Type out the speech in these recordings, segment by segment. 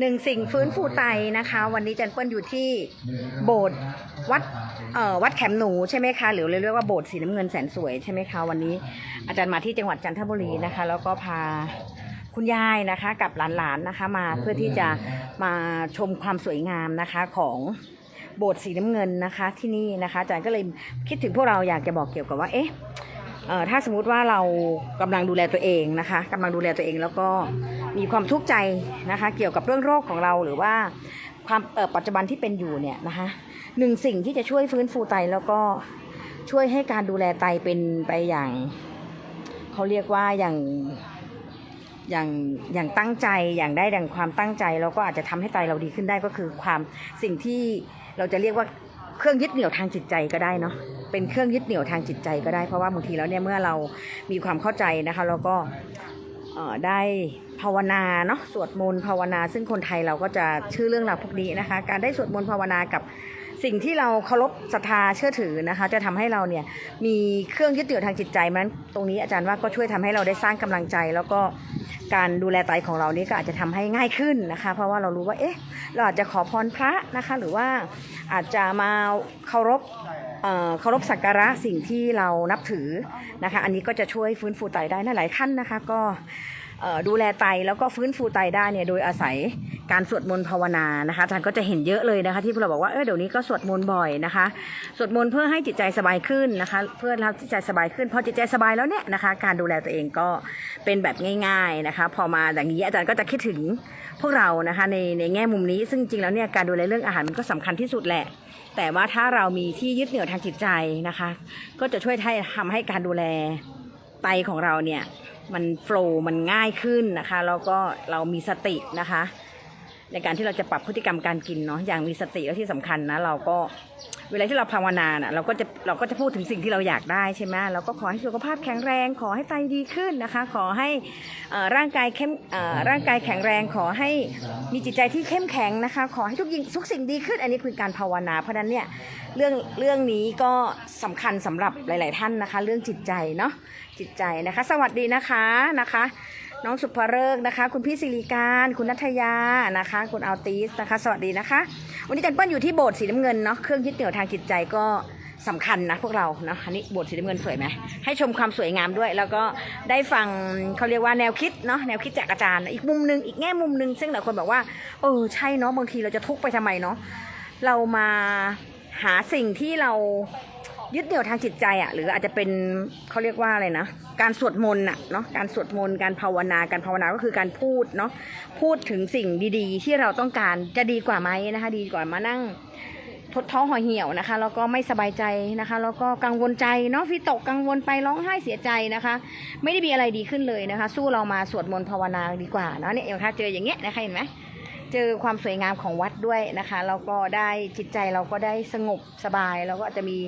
หนึ่งสิ่งฟื้นฟูไตนะคะ วันนี้จันเปิ้ลอยู่ที่โบสถ์วัดเอ่อวัดแขมหนูใช่ไหมคะหรือเรียกว่าโบสถ์สีน้ำเงินแสนสวยใช่ไหมคะวันนี้อาจารย์มาที่จังหวัดจันทบุรีนะคะ แล้วก็พาคุณยายนะคะกับหลานๆนะคะมาเพื่อที่จะมาชมความสวยงามนะคะของโบสถ์สีน้ำเงินนะคะที่นี่นะคะอาจารย์ก็เลยคิดถึงพวกเราอยากจะบอกเกี่ยวกับว่าเอ๊ะ ถ้าสมมุติว่าเรากำลังดูแลตัวเองนะคะกำลังดูแลตัวเองแล้วก็มีความทุกข์ใจนะคะ เกี่ยวกับเรื่องโรคของเราหรือว่าความปัจจุบันที่เป็นอยู่เนี่ยนะคะหนึ่งสิ่งที่จะช่วยฟื้นฟูไตแล้วก็ช่วยให้การดูแลไตเป็นไปอย่างเขาเรียกว่าอย่างอย่างอย่างตั้งใจอย่างได้ดังความตั้งใจ แล้วก็อาจจะทำให้ไตเราดีขึ้นได้ก็คือความสิ่งที่เราจะเรียกว่า เครื่องยึดเหนี่ยวทางจิตใจก็ได้เนาะเป็นเครื่องยึดเหนี่ยวทางจิตใจก็ได้ เพราะว่าบางทีแล้วเนี่ยเมื่อเรามีความเข้าใจนะคะแล้วก็ได้ภาวนาเนาะสวดมนต์ภาวนา ซึ่งคนไทยเราก็จะชื่อเรื่องราวพวกนี้นะคะ การได้สวดมนต์ภาวนากับสิ่งที่เราเคารพศรัทธาเชื่อถือนะคะ จะทำให้เราเนี่ยมีเครื่องยึดเหนี่ยวทางจิตใจมันตรงนี้อาจารย์ว่าก็ช่วยทำให้เราได้สร้างกำลังใจแล้วก็ การดูแลไตของเรานี่ก็อาจจะทำให้ง่ายขึ้นนะคะ เพราะว่าเรารู้ว่าเอ๊ะเราอาจจะขอพรพระนะคะ หรือว่าอาจจะมาเคารพเอ่อเคารพสักการะสิ่งที่เรานับถือนะคะ อันนี้ก็จะช่วยฟื้นฟูไตได้นหลายขั้นนะคะก็ ดูแลไตแล้วก็ฟื้นฟูไตได้เนี่ยโดยอาศัยการสวดมนต์ภาวนานะคะอาจารย์ก็จะเห็นเยอะเลยนะคะ ที่พวกเราบอกว่าเออเดี๋ยวนี้ก็สวดมนต์บ่อยนะคะสวดมนต์เพื่อให้จิตใจสบายขึ้นนะคะ เพื่อเราจิตใจสบายขึ้นพอจิตใจสบายแล้วเนี่ยนะคะ การดูแลตัวเองก็เป็นแบบง่ายๆนะคะ พอมาอย่างนี้อาจารย์ก็จะคิดถึงพวกเรานะคะในในแง่มุมนี้ ซึ่งจริงแล้วเนี่ยการดูแลเรื่องอาหารมันก็สำคัญที่สุดแหละ แต่ว่าถ้าเรามีที่ยึดเหนี่ยวทางจิตใจนะคะ ก็จะช่วยให้ทำให้การดูแล ไตของเราเนี่ยมันโฟล์มันง่ายขึ้นนะคะ แล้วก็เรามีสตินะคะ ในการที่เราจะปรับพฤติกรรมการกินเนาะอย่างมีสติและที่สำคัญนะเราก็ เวลาที่เราภาวนาน่ะเราก็จะเราก็จะพูดถึงสิ่งที่เราอยากได้ใช่ไหมเราก็ขอให้สุขภาพแข็งแรง ขอให้ไตดีขึ้นนะคะ ขอให้ร่างกายเข้มร่างกายแข็งแรง ขอให้มีจิตใจที่เข้มแข็งนะคะ ขอให้ทุกยิงทุกสิ่งดีขึ้น อันนี้คือการภาวนา เพราะนั้นเนี่ยเรื่องเรื่องนี้ก็สำคัญสำหรับหลาย ๆ ท่านนะคะ เรื่องจิตใจเนาะจิตใจนะคะ สวัสดีนะคะนะคะ น้องสุภเริกนะคะ คุณพี่สิริการ คุณนัทยานะคะ คุณอัลติสนะคะ สวัสดีนะคะ วันนี้จันเปิ้ลอยู่ที่โบสถ์สีน้ำเงินเนาะเครื่องยึดเหนี่ยวทางจิตใจก็สำคัญนะพวกเราเนาะอันนี้โบสถ์สีน้ำเงินสวยไหมให้ชมความสวยงามด้วย แล้วก็ได้ฟังเขาเรียกว่าแนวคิดเนาะแนวคิดจากอาจารย์ อีกมุมหนึ่งอีกแง่มุมหนึ่งซึ่งหลายคนบอกว่าเออใช่เนาะบางทีเราจะทุกข์ไปทำไมเนาะเรามาหาสิ่งที่เรา ยึดเหนี่ยวทางจิตใจอะหรืออาจจะเป็นเขาเรียกว่าอะไรนะการสวดมนต์อะเนาะการสวดมนต์การภาวนาการภาวนาก็คือการพูดเนาะพูดถึงสิ่งดีๆ ที่เราต้องการจะดีกว่าไหมนะคะ ดีกว่ามานั่งทดท้อห่อเหี่ยวนะคะแล้วก็ไม่สบายใจนะคะแล้วก็กังวลใจเนาะวิตกกังวลไปร้องไห้เสียใจนะคะ ไม่ได้มีอะไรดีขึ้นเลยนะคะ สู้เรามาสวดมนต์ภาวนาดีกว่าเนาะเนี่ยอย่างค่ะเจออย่างเงี้ยนะคะเห็นไหมเจอความสวยงามของวัดด้วยนะคะแล้วก็ได้จิตใจเราก็ได้สงบสบายแล้วก็จะมี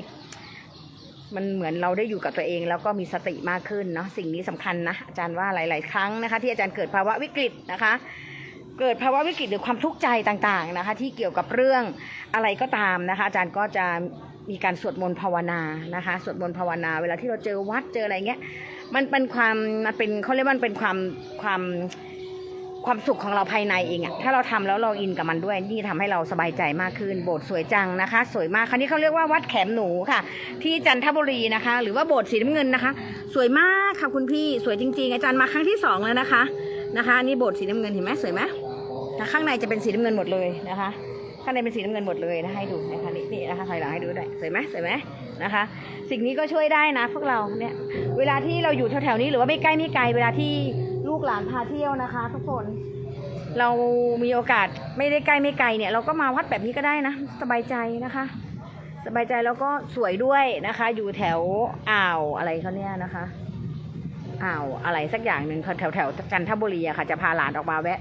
มันเหมือนเราได้อยู่กับตัวเอง แล้วก็มีสติมากขึ้นเนาะสิ่งนี้สำคัญนะอาจารย์ว่าหลาย ๆ ครั้งนะคะ ที่อาจารย์เกิดภาวะวิกฤตนะคะ เกิดภาวะวิกฤตหรือความทุกข์ใจต่าง ๆ นะคะ ที่เกี่ยวกับเรื่องอะไรก็ตามนะคะ อาจารย์ก็จะมีการสวดมนต์ภาวนานะคะสวดมนต์ภาวนา เวลาที่เราเจอวัดเจออะไรเงี้ยมันเป็นความมันเป็นเขาเรียกว่ามันเป็นความความ ความสุขของเราภายในเองอะถ้าเราทำแล้วเราอินกับมันด้วยนี่ทำให้เราสบายใจมากขึ้น โบสถ์สวยจังนะคะ สวยมากคราวนี้เขาเรียกว่าวัดแขมหนูค่ะ ที่จันทบุรีนะคะ หรือว่าโบสถ์สีน้ำเงินนะคะ สวยมากค่ะคุณพี่สวยจริง ๆ อาจารย์มาครั้งที่สองแล้วนะคะนะคะนี่โบสถ์สีน้ำเงินเห็นไหมสวยไหมข้างในจะเป็นสีน้ำเงินหมดเลยนะคะข้างในเป็นสีน้ำเงินหมดเลยนะให้ดูนะคะนี่นี่นะคะถอยหลังให้ดูด้วยสวยไหมสวยไหมนะคะ สิ่งนี้ก็ช่วยได้นะพวกเราเนี่ยเวลาที่เราอยู่แถวๆนี้หรือว่าไม่ใกล้ไม่ไกลเวลาที่ กหลานพาเที่ยวนะคะ ทุกคน เรามีโอกาสไม่ได้ใกล้ไม่ไกลเนี่ย เราก็มาวัดแบบนี้ก็ได้นะ สบายใจนะคะ สบายใจแล้วก็สวยด้วยนะคะ อยู่แถวอ่าวอะไรเขาเนี่ยนะคะอ่าวอะไรสักอย่างหนึ่งแถวแถวจันทบุรีอะค่ะ จะพาหลานออกมาแวะ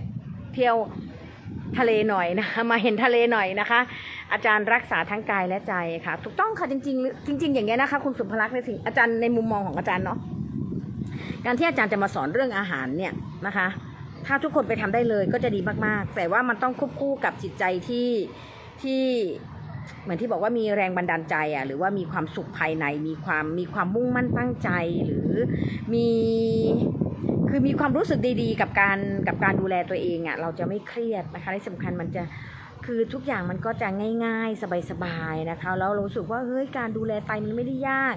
เที่ยวทะเลหน่อยนะคะมาเห็นทะเลหน่อยนะคะ อาจารย์รักษาทั้งกายและใจค่ะ ถูกต้องค่ะจริง ๆ จริง ๆ อย่างเงี้ยนะคะ คุณสุภลักษณ์ในสิ่งอาจารย์ในมุมมองของอาจารย์เนาะ การที่อาจารย์จะมาสอนเรื่องอาหารเนี่ยนะคะ ถ้าทุกคนไปทำได้เลยก็จะดีมาก ๆ แต่ว่ามันต้องควบคู่กับจิตใจที่ที่เหมือนที่บอกว่ามีแรงบันดาลใจอะหรือว่ามีความสุขภายในมีความมีความมุ่งมั่นตั้งใจหรือมีคือมีความรู้สึกดีๆ กับการกับการดูแลตัวเองอะ่ะเราจะไม่เครียดนะคะที่สำคัญมันจะ คือทุกอย่างมันก็จะง่าย ๆ สบายๆนะคะแล้วเรารู้สึกว่าเฮ้ยการดูแลไตมันไม่ได้ยาก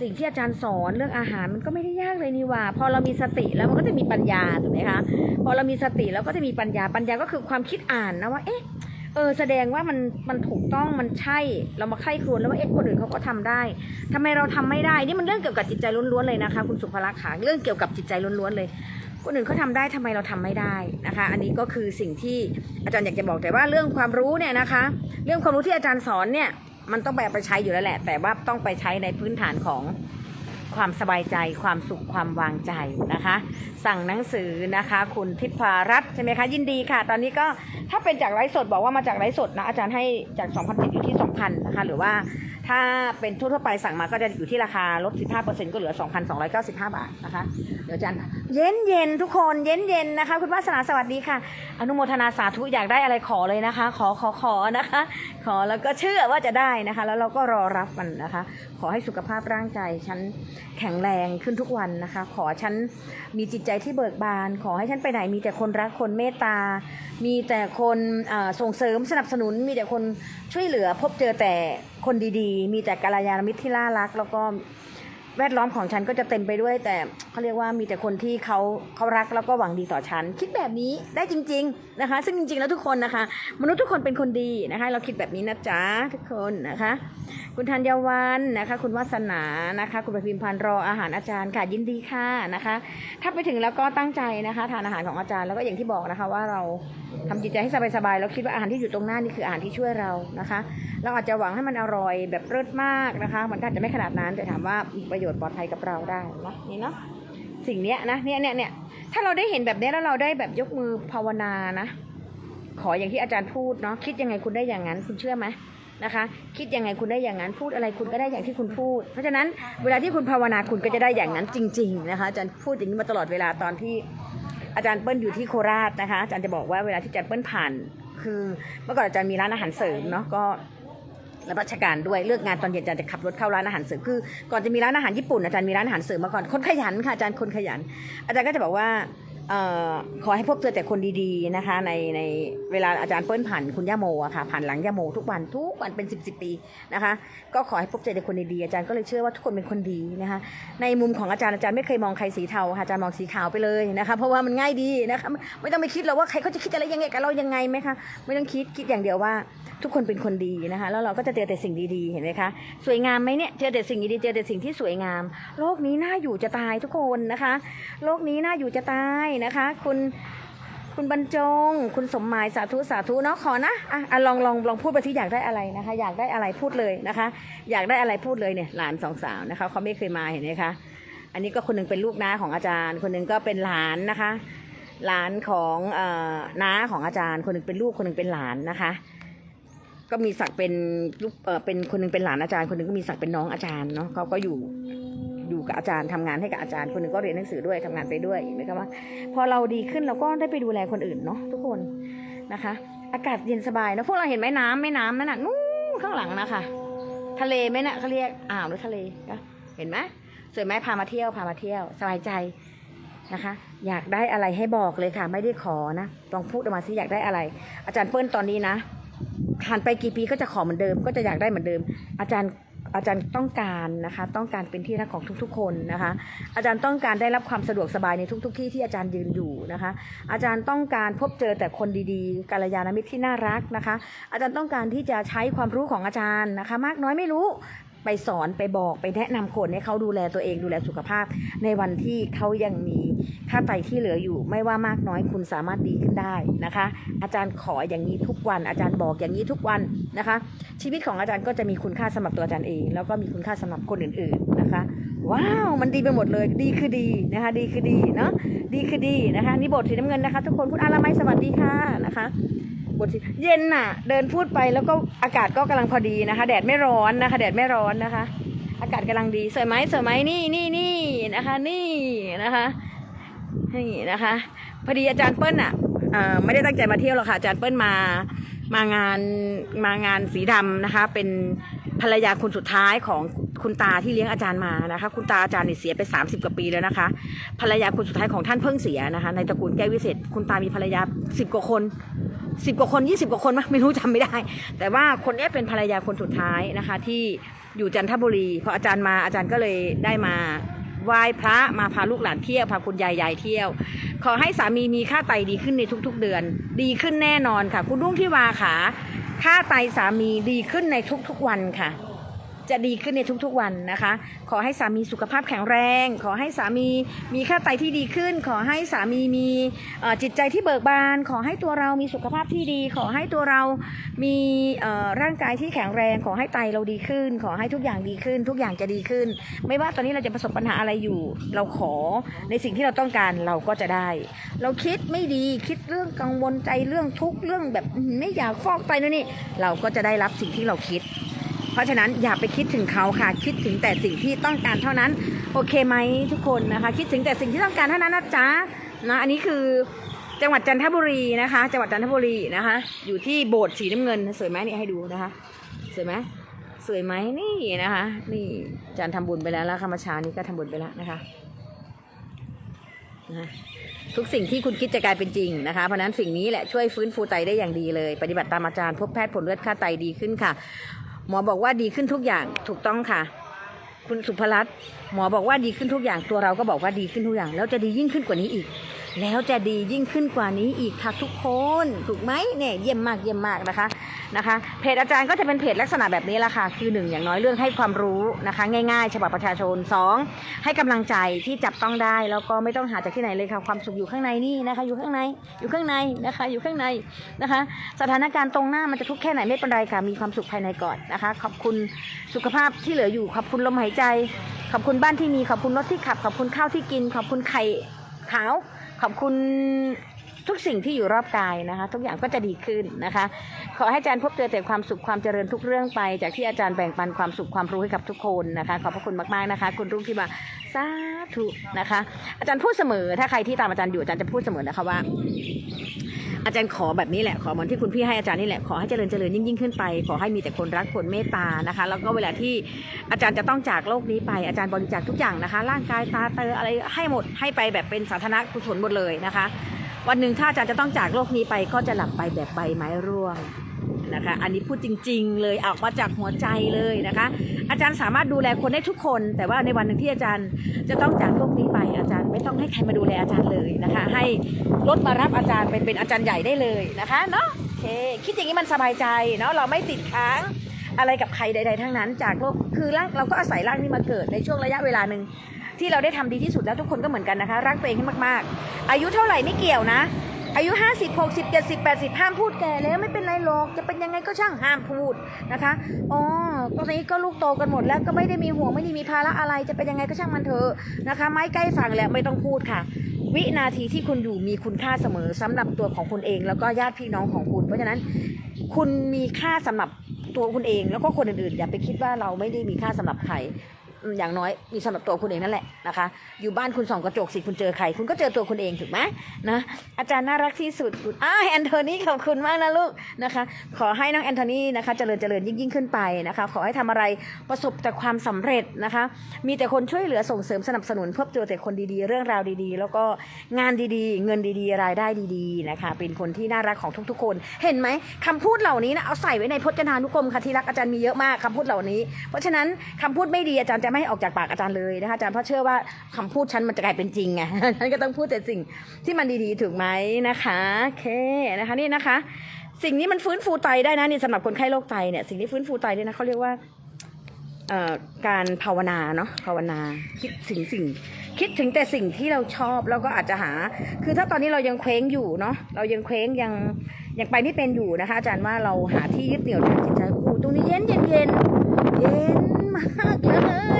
สิ่งที่อาจารย์สอนเรื่องอาหารมันก็ไม่ได้ยากเลยนี่ว่า พอเรามีสติแล้วมันก็จะมีปัญญาถูกไหมคะพอเรามีสติแล้วก็จะมีปัญญาปัญญาก็คือความคิดอ่านนะว่าเอ๊ะเออแสดงว่ามันมันถูกต้องมันใช่เรามาไข้ครวญแล้วว่าเอ๊ะคนอื่นเขาก็ทำได้ทำไมเราทำไม่ได้ นี่มันเรื่องเกี่ยวกับจิตใจล้วนๆเลยนะคะ คุณสุภลักษณ์ค่ะเรื่องเกี่ยวกับจิตใจล้วนๆเลย คนอื่นเขาทำได้ทำไมเราทำไม่ได้นะคะ อันนี้ก็คือสิ่งที่อาจารย์อยากจะบอกแต่ว่าเรื่องความรู้เนี่ยนะคะ เรื่องความรู้ที่อาจารย์สอนเนี่ยมันต้องไปไปใช้อยู่แล้วแหละ แต่ว่าต้องไปใช้ในพื้นฐานของ ความสบายใจความสุขความวางใจนะคะ สั่งหนังสือนะคะ คุณทิพารัตน์ใช่ไหมคะยินดีค่ะ ตอนนี้ก็ถ้าเป็นจากไลฟ์สดบอกว่ามาจากไลฟ์สดนะอาจารย์ให้จาก2,000อยู่ที่2,000นะคะหรือว่าถ้าเป็นทั่วไปสั่งมาก็จะอยู่ที่ราคาลด 15%ก็เหลือ 2,295 บาทนะคะ เดี๋ยวอาจารย์เย็นเย็นทุกคนเย็นเย็นนะคะ คุณวาสนาสวัสดีค่ะ อนุโมทนาสาธุอยากได้อะไรขอเลยนะคะ ขอขอขอนะคะ ขอแล้วก็เชื่อว่าจะได้นะคะ แล้วเราก็รอรับมันนะคะ ขอให้สุขภาพร่างกายฉันแข็งแรงขึ้นทุกวันนะคะ ขอฉันมีจิตใจที่เบิกบาน ขอให้ฉันไปไหนมีแต่คนรักคนเมตตา มีแต่คนส่งเสริมสนับสนุน มีแต่คนช่วยเหลือพบเจอแต่คนดีๆ มีแต่กัลยาณมิตรที่ล่ารัก แล้วก็ แวดล้อมของฉันก็จะเต็มไปด้วย แต่เขาเรียกว่ามีแต่คนที่เขาเขารักแล้วก็หวังดีต่อฉัน คิดแบบนี้ได้จริง ๆนะคะ ซึ่งจริง ๆ แล้วทุกคนนะคะ มนุษย์ทุกคนเป็นคนดีนะคะ เราคิดแบบนี้นะจ๊ะทุกคนนะคะ คุณธัญวันนะคะ คุณวัสนานะคะ คุณประพิมพันธ์รออาหารอาจารย์ค่ะยินดีค่ะนะคะ ถ้าไปถึงแล้วก็ตั้งใจนะคะ ทานอาหารของอาจารย์แล้วก็อย่างที่บอกนะคะว่าเราทำจิตใจให้สบายๆแล้วคิดว่าอาหารที่อยู่ตรงหน้านี่คืออาหารที่ช่วยเรานะคะ เราอาจจะหวังให้มันอร่อยแบบเลิศมากนะคะ มันก็อาจจะไม่ขนาดนั้นแต่ถามว่ามีประโยชน์ปลอดภัยกับเราได้นะนี่เนาะสิ่งเนี้ยนะเนี่ยเนี่ยเนี่ยถ้าเราได้เห็นแบบนี้แล้วเราได้แบบยกมือภาวนานะ ขออย่างที่อาจารย์พูดเนาะคิดยังไงคุณได้อย่างนั้นคุณเชื่อไหมนะคะ คิดยังไงคุณได้อย่างนั้นพูดอะไรคุณก็ได้อย่างที่คุณพูด เพราะฉะนั้นเวลาที่คุณภาวนาคุณก็จะได้อย่างนั้นจริง ๆ นะคะอาจารย์พูดอย่างนี้มาตลอดเวลาตอนที่อาจารย์เปิ้ลอยู่ที่โคราชนะคะอาจารย์จะบอกว่าเวลาที่อาจารย์เปิ้ลผ่าน คือเมื่อก่อนอาจารย์มีร้านอาหารเสริมเนาะก็ รับราชการด้วยเลิกงานตอนเย็นอาจารย์จะขับรถเข้าร้านอาหารเสริมคือก่อนจะมีร้านอาหารญี่ปุ่นอาจารย์มีร้านอาหารเสริมมาก่อนคนขยันค่ะอาจารย์คนขยัน อาจารย์ก็จะบอกว่า ขอให้พบเจอแต่คนดีๆนะคะ ในในเวลาอาจารย์เปิ้ลผ่านคุณย่าโมอะค่ะผ่านหลังย่าโมทุกวันทุกวันเป็นสิบสิบปีนะคะ ก็ขอให้พบเจอแต่คนดีๆอาจารย์ก็เลยเชื่อว่าทุกคนเป็นคนดีนะคะ ในมุมของอาจารย์อาจารย์ไม่เคยมองใครสีเทาค่ะอาจารย์มองสีขาวไปเลยนะคะ เพราะว่ามันง่ายดีนะคะไม่ต้องไปคิดหรอกว่าใครเขาจะคิดอะไรยังไงกับเรายังไงไหมคะไม่ต้องคิดคิดอย่างเดียวว่าทุกคนเป็นคนดีนะคะ แล้วเราก็จะเจอแต่สิ่งดีๆเห็นไหมคะสวยงามไหมเนี่ยเจอแต่สิ่งดีๆเจอแต่สิ่งที่สวยงาม โลกนี้น่าอยู่จะตายทุกคนนะคะ โลกนี้น่าอยู่จะตายนะคะ คุณคุณบรรจง คุณสมหมายสาธุสาธุเนาะขอนะอะอะลองลองลองพูดไปที่อยากได้อะไรนะคะ อยากได้อะไรพูดเลยนะคะ อยากได้อะไรพูดเลยเนี่ยหลานสองสาวนะคะเขาไม่เคยมาเห็นไหมคะอันนี้ก็คนหนึงเป็นลูกน้าของอาจารย์ คนหนึงก็เป็นหลานนะคะหลานของเอ่อน้าของอาจารย์ คนหนึงเป็นลูกคนหนึงเป็นหลานนะคะก็มีศักดิ์เป็นลูกเออเป็นคนหนึงเป็นหลานอาจารย์ คนหนึงก็มีศักดิ์เป็นน้องอาจารย์เนาะเขาก็อยู่ กับอาจารย์ทำงานให้กับอาจารย์คนหนึ่งก็เรียนหนังสือด้วยทำงานไปด้วยเห็นไหมคะว่าพอเราดีขึ้นเราก็ได้ไปดูแลคนอื่นเนาะทุกคนนะคะ อากาศเย็นสบายนะพวกเราเห็นไหมน้ำไม่น้ำนั่นน่ะนู้นข้างหลังนะคะทะเลไหมน่ะเขาเรียกอ่าวหรือทะเลนะเห็นไหมสวยไหมพามาเที่ยวพามาเที่ยวสบายใจนะคะ อยากได้อะไรให้บอกเลยค่ะ ไม่ได้ขอนะลองพูดออกมาสิอยากได้อะไร อาจารย์เปิ้ลตอนนี้นะผ่านไปกี่ปีก็จะขอเหมือนเดิม ก็จะอยากได้เหมือนเดิม อาจารย์ อาจารย์ต้องการนะคะ ต้องการเป็นที่รักของทุกๆ คนนะคะ อาจารย์ต้องการได้รับความสะดวกสบายในทุก ๆ ที่ที่อาจารย์ยืนอยู่นะคะ อาจารย์ต้องการพบเจอแต่คนดีๆกัลยาณมิตรที่น่ารักนะคะ อาจารย์ต้องการที่จะใช้ความรู้ของอาจารย์นะคะ มากน้อยไม่รู้ ไปสอนไปบอกไปแนะนำคนให้เขาดูแลตัวเองดูแลสุขภาพ ในวันที่เขายังมีค่าไตที่เหลืออยู่ ไม่ว่ามากน้อยคุณสามารถดีขึ้นได้นะคะ อาจารย์ขออย่างนี้ทุกวัน อาจารย์บอกอย่างนี้ทุกวันนะคะ ชีวิตของอาจารย์ก็จะมีคุณค่าสำหรับตัวอาจารย์เอง แล้วก็มีคุณค่าสำหรับคนอื่นๆนะคะ ว้าวมันดีไปหมดเลย ดีคือดีนะคะ ดีคือดีเนาะดีคือดีนะคะนี่บทสีน้ำเงินนะคะ ทุกคนคุณอารามัยสวัสดีค่ะนะคะ บทสีเย็นน่ะ เดินพูดไปแล้วก็อากาศก็กำลังพอดีนะคะ แดดไม่ร้อนนะคะ แดดไม่ร้อนนะคะ อากาศกำลังดีสวยไหมสวยไหมนี่นี่นี่นะคะ นี่นะคะนี่นะคะ พอดีอาจารย์เปิ้ลอะไม่ได้ตั้งใจมาเที่ยวหรอกค่ะอาจารย์เปิ้ลมามางานมางานสีดำนะคะ เป็นภรรยาคนสุดท้ายของคุณคุณตาที่เลี้ยงอาจารย์มานะคะ คุณตาอาจารย์เนี่ยเสียไป 30 กว่าปีแล้วนะคะ ภรรยาคนสุดท้ายของท่านเพิ่งเสียนะคะ ในตระกูลแก้ววิเศษ คุณตามีภรรยา 10 กว่าคน สิบกว่าคนยี่สิบกว่าคนมั้ยไม่รู้จำไม่ได้ แต่ว่าคนนี้เป็นภรรยาคนสุดท้ายนะคะ ที่อยู่จันทบุรีพออาจารย์มาอาจารย์ก็เลยได้มาไหว้พระมาพาลูกหลานเที่ยวพาคุณยายยายเที่ยว ขอให้สามีมีค่าไตดีขึ้นในทุกๆเดือน ดีขึ้นแน่นอนค่ะ คุณรุ่งที่วาขาค่าไตสามีดีขึ้นในทุกๆวันค่ะ จะดีขึ้นในทุกๆวันนะคะ ขอให้สามีสุขภาพแข็งแรง ขอให้สามีมีค่าไตที่ดีขึ้น ขอให้สามีมีจิตใจที่เบิกบาน ขอให้ตัวเรามีสุขภาพที่ดี ขอให้ตัวเรามีร่างกายที่แข็งแรง ขอให้ไตเราดีขึ้น ขอให้ทุกอย่างดีขึ้น ทุกอย่างจะดีขึ้น ไม่ว่าตอนนี้เราจะประสบปัญหาอะไรอยู่ เราขอในสิ่งที่เราต้องการเราก็จะได้ เราคิดไม่ดีคิดเรื่องกังวลใจเรื่องทุกข์เรื่องแบบไม่อยากฟอกไตนั่นนี่เราก็จะได้รับสิ่งที่เราคิด เพราะฉะนั้นอย่าไปคิดถึงเขาค่ะ คิดถึงแต่สิ่งที่ต้องการเท่านั้น โอเคไหมทุกคนนะคะ คิดถึงแต่สิ่งที่ต้องการเท่านั้นนะจ๊ะนะอันนี้คือจังหวัดจันทบุรีนะคะ จังหวัดจันทบุรีนะคะ อยู่ที่โบสถ์สีน้ำเงินสวยไหมนี่ให้ดูนะคะสวยไหมสวยไหมนี่นะคะ นี่อาจารย์ทำบุญไปแล้วแล้วค่ะมาช้านี้ก็ทำบุญไปแล้วนะคะนะทุกสิ่งที่คุณคิดจะกลายเป็นจริงนะคะ เพราะฉะนั้นสิ่งนี้แหละช่วยฟื้นฟูไตได้อย่างดีเลย ปฏิบัติตามอาจารย์พบแพทย์ผลเลือดค่าไตดีขึ้นค่ะ หมอบอกว่าดีขึ้นทุกอย่างถูกต้องค่ะ คุณสุภรัตน์หมอบอกว่าดีขึ้นทุกอย่างตัวเราก็บอกว่าดีขึ้นทุกอย่าง แล้วจะดียิ่งขึ้นกว่านี้อีก แล้วจะดียิ่งขึ้นกว่านี้อีกค่ะทุกคน ถูกไหมเนี่ยเยี่ยมมากเยี่ยมมากนะคะ นะคะ เพจอาจารย์ก็จะเป็นเพจลักษณะแบบนี้ละค่ะ คือหนึ่งอย่างน้อยเรื่องให้ความรู้นะคะ ง่ายๆ ฉบับประชาชนสองให้กำลังใจที่จับต้องได้แล้วก็ไม่ต้องหาจากที่ไหนเลยค่ะ ความสุขอยู่ข้างในนี่นะคะ อยู่ข้างใน อยู่ข้างในนะคะ อยู่ข้างในนะคะ สถานการณ์ตรงหน้ามันจะทุกข์แค่ไหนไม่เป็นไรค่ะ มีความสุขภายในก่อนนะคะ ขอบคุณสุขภาพที่เหลืออยู่ ขอบคุณลมหายใจ ขอบคุณบ้านที่มี ขอบคุณรถที่ขับ ขอบคุณข้าวที่กิน ขอบคุณไข่ขาว ขอบคุณ ทุกสิ่งที่อยู่รอบกายนะคะ ทุกอย่างก็จะดีขึ้นนะคะ ขอให้อาจารย์พบเจอแต่ความสุขความเจริญทุกเรื่องไป จากที่อาจารย์แบ่งปันความสุขความรู้ให้กับทุกคนนะคะ ขอบพระคุณมากๆนะคะ คุณรุ่งที่มาสาธุนะคะ อาจารย์พูดเสมอถ้าใครที่ตามอาจารย์อยู่อาจารย์จะพูดเสมอนะคะว่าอาจารย์ขอแบบนี้แหละขอเหมือนที่คุณพี่ให้อาจารย์นี่แหละขอให้เจริญเจริญยิ่งยิ่งขึ้นไป ขอให้มีแต่คนรักคนเมตตานะคะ แล้วก็เวลาที่อาจารย์จะต้องจากโลกนี้ไปอาจารย์บริจาคทุกอย่างนะคะ ร่างกายตาเตออะไรให้หมดให้ไปแบบเป็นสาธารณกุศลหมดเลยนะคะ วันหนึ่งถ้าอาจารย์จะต้องจากโลกนี้ไปก็จะหลับไปแบบใบไม้ร่วงนะคะ อันนี้พูดจริง ๆ เลยออกมาจากหัวใจเลยนะคะ อาจารย์สามารถดูแลคนได้ทุกคน แต่ว่าในวันหนึ่งที่อาจารย์จะต้องจากโลกนี้ไปอาจารย์ไม่ต้องให้ใครมาดูแลอาจารย์เลยนะคะ ให้รถมารับอาจารย์ไปเป็นอาจารย์ใหญ่ได้เลยนะคะเนาะโอเคคิดอย่างนี้มันสบายใจเนาะเราไม่ติดค้างอะไรกับใครใด ๆ ทั้งนั้น จากโลกคือร่างเราก็อาศัยร่างนี้มาเกิดในช่วงระยะเวลาหนึ่ง ที่เราได้ทำดีที่สุดแล้วทุกคนก็เหมือนกันนะคะ รักตัวเองให้มากๆ อายุเท่าไหร่ไม่เกี่ยวนะ อายุ 50 60 70 80 ห้ามพูดแก่แล้วไม่เป็นไรหรอกจะเป็นยังไงก็ช่างห้ามพูดนะคะอ๋อตอนนี้ก็ลูกโตกันหมดแล้วก็ไม่ได้มีห่วงไม่ได้มีภาระอะไรจะเป็นยังไงก็ช่างมันเถอะนะคะ ไม้ใกล้ฝั่งแล้วไม่ต้องพูดค่ะวินาทีที่คุณอยู่มีคุณค่าเสมอสำหรับตัวของคุณเอง แล้วก็ญาติพี่น้องของคุณ เพราะฉะนั้นคุณมีค่าสำหรับตัวคุณเอง แล้วก็คนอื่นๆ อย่าไปคิดว่าเราไม่ได้มีค่าสำหรับใคร อย่างน้อยมีสำหรับตัวคุณเองนั่นแหละนะคะ อยู่บ้านคุณส่องกระจกสิคุณเจอใคร คุณก็เจอตัวคุณเองถูกไหมนะอาจารย์น่ารักที่สุดคุณอ้าแอนโทนีขอบคุณมากนะลูกนะคะ ขอให้น้องแอนโทนีนะคะเจริญเจริญยิ่งยิ่งขึ้นไปนะคะ ขอให้ทำอะไรประสบแต่ความสำเร็จนะคะ มีแต่คนช่วยเหลือส่งเสริมสนับสนุนพบเจอแต่คนดีๆ เรื่องราวดีๆ แล้วก็งานดีๆ เงินดีๆ รายได้ดีๆนะคะ เป็นคนที่น่ารักของทุกๆ คนเห็นไหมคำพูดเหล่านี้นะเอาใส่ไว้ในพจนานุกรมค่ะที่รักอาจารย์มีเยอะมากคำพูดเหล่านี้ เพราะฉะนั้นคำพูดไม่ดีอาจารย์จะไม่ออกจากปากอาจารย์เลยนะคะอาจารย์เพราะเชื่อว่าคำพูดฉันมันจะกลายเป็นจริงไงฉันก็ต้องพูดแต่สิ่งที่มันดีๆถูกไหมนะคะโอเคนะคะนี่นะคะ สิ่งนี้มันฟื้นฟูไตได้นะนี่สำหรับคนไข้โรคไตเนี่ยสิ่งที่ฟื้นฟูไตเนี่ยนะเขาเรียกว่าการภาวนาเนาะภาวนาคิดถึงสิ่ง คิดถึงแต่สิ่งที่เราชอบแล้วก็อาจจะหา คือถ้าตอนนี้เรายังเคว้งอยู่เนาะเรายังเคว้งยังยังไปไม่เป็นอยู่นะคะ อาจารย์ว่าเราหาที่ยึดเหนี่ยวทางจิตใจโอ้โหตรงนี้เย็นเย็นเย็นเย็น มากเล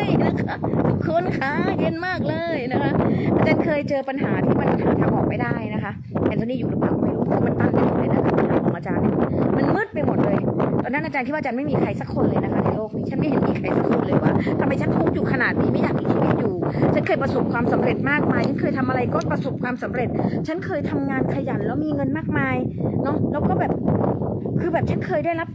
ยนะคะทุกคนคะเย็นมากเลยนะคะอาจารย์เคยเจอปัญหาที่มันหาทางออกไม่ได้นะคะแอนโทนีอยู่หรือเปล่าไม่รู้คือมันตันไปหมดเลยนะคะปัญหาของอาจารย์ มันมืดไปหมดเลยตอนนั้นอาจารย์คิดว่าอาจารย์ไม่มีใครสักคนเลยนะคะในโลกนี้ฉันไม่เห็นมีใครสักคนเลยว่าทำไมฉันทุกข์อยู่ขนาดนี้ไม่อยากมีชีวิตอยู่ ฉันเคยประสบความสำเร็จมากมายฉันเคยทำอะไรก็ประสบความสำเร็จ ฉันเคยทำงานขยันแล้วมีเงินมากมายเนาะแล้วก็แบบคือแบบฉันเคยได้รับ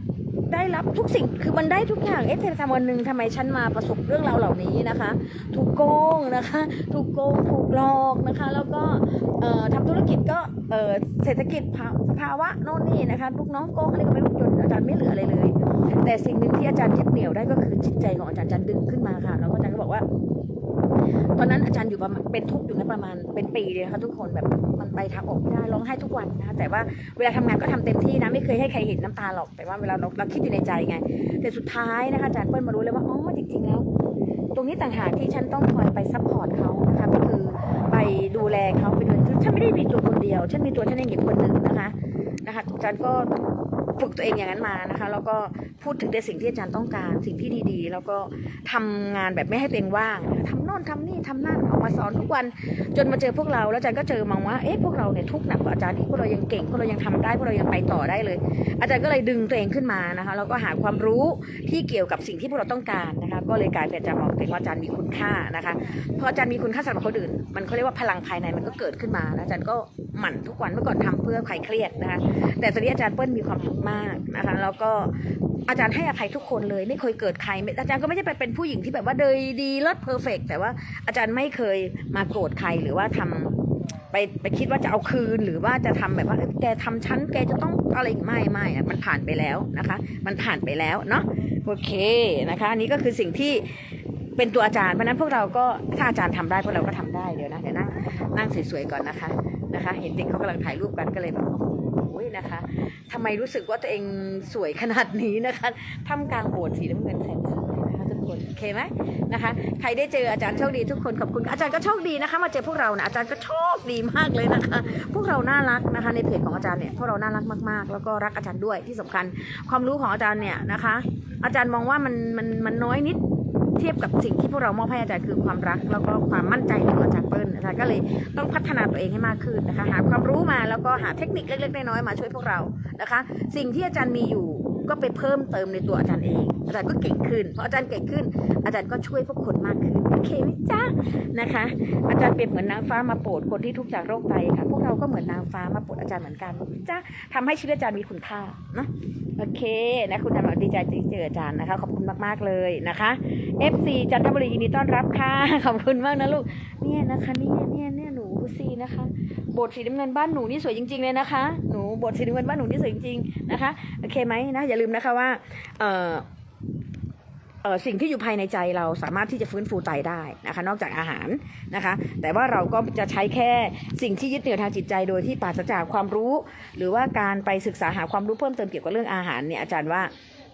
ได้รับทุกสิ่งคือมันได้ทุกอย่างเอ๊ะแต่ทำวันหนึ่งทำไมฉันมาประสบเรื่องราวเหล่านี้นะคะ ถูกโกงนะคะ ถูกโกงถูกหลอกนะคะ แล้วก็เอ่อทำธุรกิจก็เอ่อเศรษฐกิจภาภาวะโน่นนี่นะคะลูกน้องโกงอะไรก็ไม่รู้จนอาจารย์ไม่เหลืออะไรเลย แต่สิ่งหนึ่งที่อาจารย์ยึดเหนี่ยวได้ก็คือจิตใจของอาจารย์อาจารย์ดึงขึ้นมาค่ะแล้วก็อาจารย์ก็บอกว่า ตอนนั้นอาจารย์อยู่ประมาณเป็นทุกอยู่นะประมาณเป็นปีเลยนะคะทุกคนแบบมันไปทางออกไม่ได้ร้องไห้ทุกวันนะคะแต่ว่าเวลาทำงานก็ทำเต็มที่นะไม่เคยให้ใครเห็นน้ำตาหรอกแต่ว่าเวลาเราเราคิดอยู่ในใจไง แต่สุดท้ายนะคะอาจารย์เปิ้ลมารู้เลยว่าอ๋อจริงๆแล้วตรงนี้ต่างหากที่ฉันต้องคอยไปซัพพอร์ตเขานะคะก็คือไปดูแลเขาไปดูฉันไม่ได้มีตัวคนเดียว ฉันมีตัวฉันเองอีกคนหนึ่งนะคะนะคะอาจารย์ก็ ฝึกตัวเองอย่างนั้นมานะคะ แล้วก็พูดถึงในสิ่งที่อาจารย์ต้องการ สิ่งที่ดีๆ แล้วก็ทำงานแบบไม่ให้ตัวเองว่างทำโน่นทำนี่ทำนั่นออกมาสอนทุกวันจนมาเจอพวกเราแล้วอาจารย์ก็เจอมองว่าเอ๊ะพวกเราเนี่ยทุกหนักกว่าอาจารย์ที่พวกเรายังเก่งพวกเรายังทำได้พวกเรายังไปต่อได้เลย อาจารย์ก็เลยดึงตัวเองขึ้นมานะคะแล้วก็หาความรู้ที่เกี่ยวกับสิ่งที่พวกเราต้องการนะคะ ก็เลยกลายเป็นอาจารย์มองตัวเองว่าอาจารย์มีคุณค่านะคะพออาจารย์มีคุณค่าสำหรับคนอื่น มันเขาเรียกว่าพลังภายในมันก็เกิดขึ้นมาแล้วอาจารย์ก็หมั่นทุกวันเมื่อก่อนทำเพื่อใครเครียดนะคะแต่ตอนนี้อาจารย์เปิ้ลมีความสุขมากนะคะแล้วก็อาจารย์ให้อภัยทุกคนเลยไม่เคยเกิดใครอาจารย์ก็ไม่ใช่เป็นผู้หญิงที่แบบว่าเดยดีเลิศเพอร์เฟกแต่ว่าอาจารย์ไม่เคยมาโกรธใครหรือว่าทำไปไปคิดว่าจะเอาคืนหรือว่าจะทำแบบว่าเอ้ยแกทำชั้นแกจะต้องอะไรไม่ไม่อะมันผ่านไปแล้วนะคะ มันผ่านไปแล้วเนาะโอเคนะคะอันนี้ก็คือสิ่งที่เป็นตัวอาจารย์เพราะนั้นพวกเราก็ถ้าอาจารย์ทำได้พวกเราก็ทำได้เดี๋ยวนะเดี๋ยวนั่งนั่งสวยๆก่อนนะคะนะคะ เห็นเด็กเขากำลังถ่ายรูปกันก็เลยแบบ โอ้ยนะคะทำไมรู้สึกว่าตัวเองสวยขนาดนี้นะคะท่ามกลางโบสถ์สีน้ำเงินแสนสวยนะคะทุกคนโอเคไหมนะคะ ใครได้เจออาจารย์โชคดีทุกคนขอบคุณอาจารย์ก็โชคดีนะคะ มาเจอพวกเรานะอาจารย์ก็โชคดีมากเลยนะคะ พวกเราน่ารักนะคะ ในเพจของอาจารย์เนี่ยพวกเราน่ารักมากๆ แล้วก็รักอาจารย์ด้วยที่สำคัญ ความรู้ของอาจารย์เนี่ยนะคะ อาจารย์มองว่ามันมันมันน้อยนิด เทียบกับสิ่งที่พวกเรามอบให้อาจารย์คือความรัก แล้วก็ความมั่นใจในตัวอาจารย์เปิ้ลอาจารย์ก็เลยต้องพัฒนาตัวเองให้มากขึ้นนะคะ หาความรู้มาแล้วก็หาเทคนิคเล็กๆน้อยๆมาช่วยพวกเรานะคะ สิ่งที่อาจารย์มีอยู่ก็ไปเพิ่มเติมในตัวอาจารย์เอง อาจารย์ก็เก่งขึ้น เพราะอาจารย์เก่งขึ้น อาจารย์ก็ช่วยพวกคนมากขึ้น โอเคไหมจ๊ะ นะคะ อาจารย์เปรียบเหมือนนางฟ้ามาโปรดคนที่ทุกข์จากโรคไตค่ะ พวกเราก็เหมือนนางฟ้ามาโปรดอาจารย์เหมือนกันจ้ะทำให้ชีวิตอาจารย์มีคุณค่าเนะ โอเคนะคุณธรราดีใจที่เจออาจารย์นะคะ ขอบคุณมากๆเลยนะคะ FC จันทบุรียินดีต้อนรับค่ะ ขอบคุณมากนะลูก เนี่ยนะคะเนี่ยเนี่ยเนี่ยหนูซีนะคะบทสีน้ำเงินบ้านหนูนี่สวยจริง ๆเลยนะคะ หนูบทสีน้ำเงินบ้านหนูนี่สวยจริงๆนะคะ โอเคไหมนะอย่าลืมนะคะว่า เอ่อ สิ่งที่อยู่ภายในใจเราสามารถที่จะฟื้นฟูไตได้นะคะ นอกจากอาหารนะคะ แต่ว่าเราก็จะใช้แค่สิ่งที่ยึดเหนี่ยวทางจิตใจโดยที่ปราศจากความรู้ หรือว่าการไปศึกษาหาความรู้เพิ่มเติมเกี่ยวกับเรื่องอาหารเนี่ยอาจารย์ว่า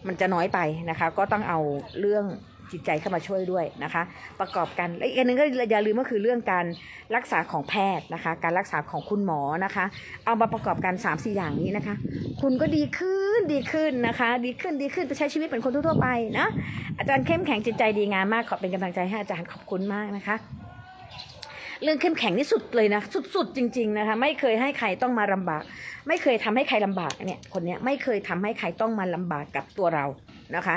มันจะน้อยไปนะคะ ก็ต้องเอาเรื่อง จิตใจเข้ามาช่วยด้วยนะคะ ประกอบกันและอีกอันหนึงก็อย่าลืมก็คือเรื่องการรักษาของแพทย์นะคะ การรักษาของคุณหมอนะคะ เอามาประกอบกัน3ามสี่อย่างนี้นะคะ คุณก็ดีขึ้นดีขึ้นนะคะ ดีขึ้นดีขึ้นไปใช้ชีวิตเหมือนคนทั่วๆไปนะอาจารย์เข้มแข็งจิตใจดีงามมากขอเป็นกำลังใจให้อาจารย์ขอบคุณมากนะคะเรื่องเข้มแข็งที่สุดเลยนะ สุดๆจริง ๆนะคะ ไม่เคยให้ใครต้องมาลำบาก ไม่เคยทำให้ใครลำบากเนี่ยคนเนี้ยไม่เคยทำให้ใครต้องมาลำบากกับตัวเรานะคะ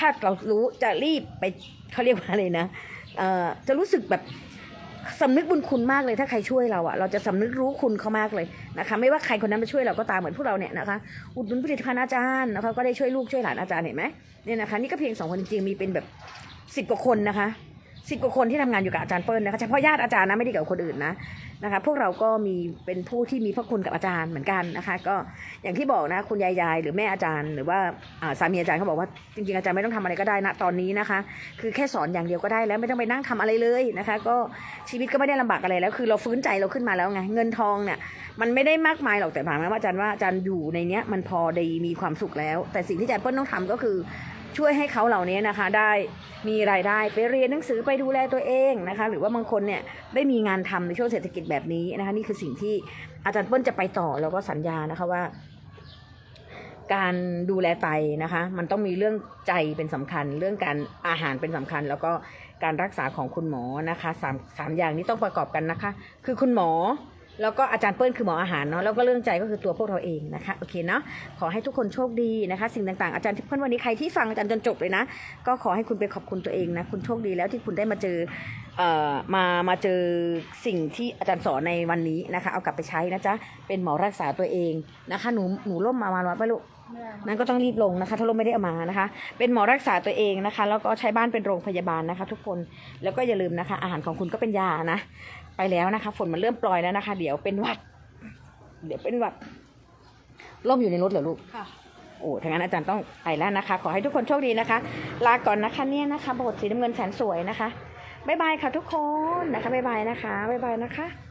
ถ้าเรารู้จะรีบไปเขาเรียกว่าอะไรนะเอ่อจะรู้สึกแบบสำนึกบุญคุณมากเลยถ้าใครช่วยเราอะเราจะสำนึกรู้คุณเขามากเลยนะคะ ไม่ว่าใครคนนั้นมาช่วยเราก็ตามเหมือนพวกเราเนี่ยนะคะ อุดหนุนผลิตภัณฑ์อาจารย์นะคะก็ได้ช่วยลูกช่วยหลานอาจารย์เห็นไหมเนี่ยนะคะ นี่ก็เพียงสองคนจริงๆมีเป็นแบบสิบกว่าคนนะคะ สิบกว่าคนที่ทำงานอยู่กับอาจารย์เปิ้ลนะคะเฉพาะญาติอาจารย์นะไม่ได้เกี่ยวกับคนอื่นนะนะคะ พวกเราก็มีเป็นผู้ที่มีพระคุณกับอาจารย์เหมือนกันนะคะ ก็อย่างที่บอกนะคุณยายยายหรือแม่อาจารย์ หรือว่าสามีอาจารย์เขาบอกว่าจริงๆอาจารย์ไม่ต้องทำอะไรก็ได้นะตอนนี้นะคะ คือแค่สอนอย่างเดียวก็ได้แล้วไม่ต้องไปนั่งทำอะไรเลยนะคะ ก็ชีวิตก็ไม่ได้ลำบากอะไรแล้ว คือเราฟื้นใจเราขึ้นมาแล้วไงเงินทองเนี่ยมันไม่ได้มากมายหรอกแต่หมายความว่าอาจารย์ว่าอาจารย์อยู่ในเนี้ยมันพอได้มีความสุขแล้ว แต่สิ่งที่อาจารย์เปิ้ลต้องทำก็คือ ช่วยให้เขาเหล่านี้นะคะได้มีรายได้ไปเรียนหนังสือไปดูแลตัวเองนะคะ หรือว่าบางคนเนี่ยได้มีงานทำในช่วงเศรษฐกิจแบบนี้นะคะนี่คือสิ่งที่อาจารย์เปิ้ลจะไปต่อแล้วก็สัญญานะคะว่า การดูแลไตนะคะ มันต้องมีเรื่องใจเป็นสำคัญ เรื่องการอาหารเป็นสำคัญ แล้วก็การรักษาของคุณหมอนะคะสามสามอย่างนี้ต้องประกอบกันนะคะ คือคุณหมอ แล้วก็อาจารย์เปิ้ลคือหมออาหารเนาะแล้วก็เรื่องใจก็คือตัวพวกเราเองนะคะโอเคเนาะขอให้ทุกคนโชคดีนะคะ สิ่งต่างๆอาจารย์ทิพย์เปิ้ลวันนี้ใครที่ฟังอาจารย์จนจบเลยนะ ก็ขอให้คุณไปขอบคุณตัวเองนะคุณโชคดีแล้วที่คุณได้มาเจอเอ่อมามาเจอสิ่งที่อาจารย์สอนในวันนี้นะคะ เอากลับไปใช้นะจ๊ะเป็นหมอรักษาตัวเองนะคะ หนูหนูร่มมาวันวัดไปลูกนั้นก็ต้องรีบลงนะคะ ถ้าลมไม่ได้เอามานะคะ เป็นหมอรักษาตัวเองนะคะ แล้วก็ใช้บ้านเป็นโรงพยาบาลนะคะ ทุกคนแล้วก็อย่าลืมนะคะ อาหารของคุณก็เป็นยานะ ไปแล้วนะคะ ฝนมันเริ่มปล่อยแล้วนะคะ เดี๋ยวเป็นหวัด เดี๋ยวเป็นหวัดล่มอยู่ในรถเหรอลูกค่ะโอ้ถ้างั้นอาจารย์ต้องไปแล้วนะคะ ขอให้ทุกคนโชคดีนะคะ ลาก่อนนะคะเนี่ยนะคะโบทสีน้ำเงินแสนสวยนะคะบ๊ายบายค่ะทุกคนนะคะบ๊ายบายนะคะบ๊ายบายนะคะ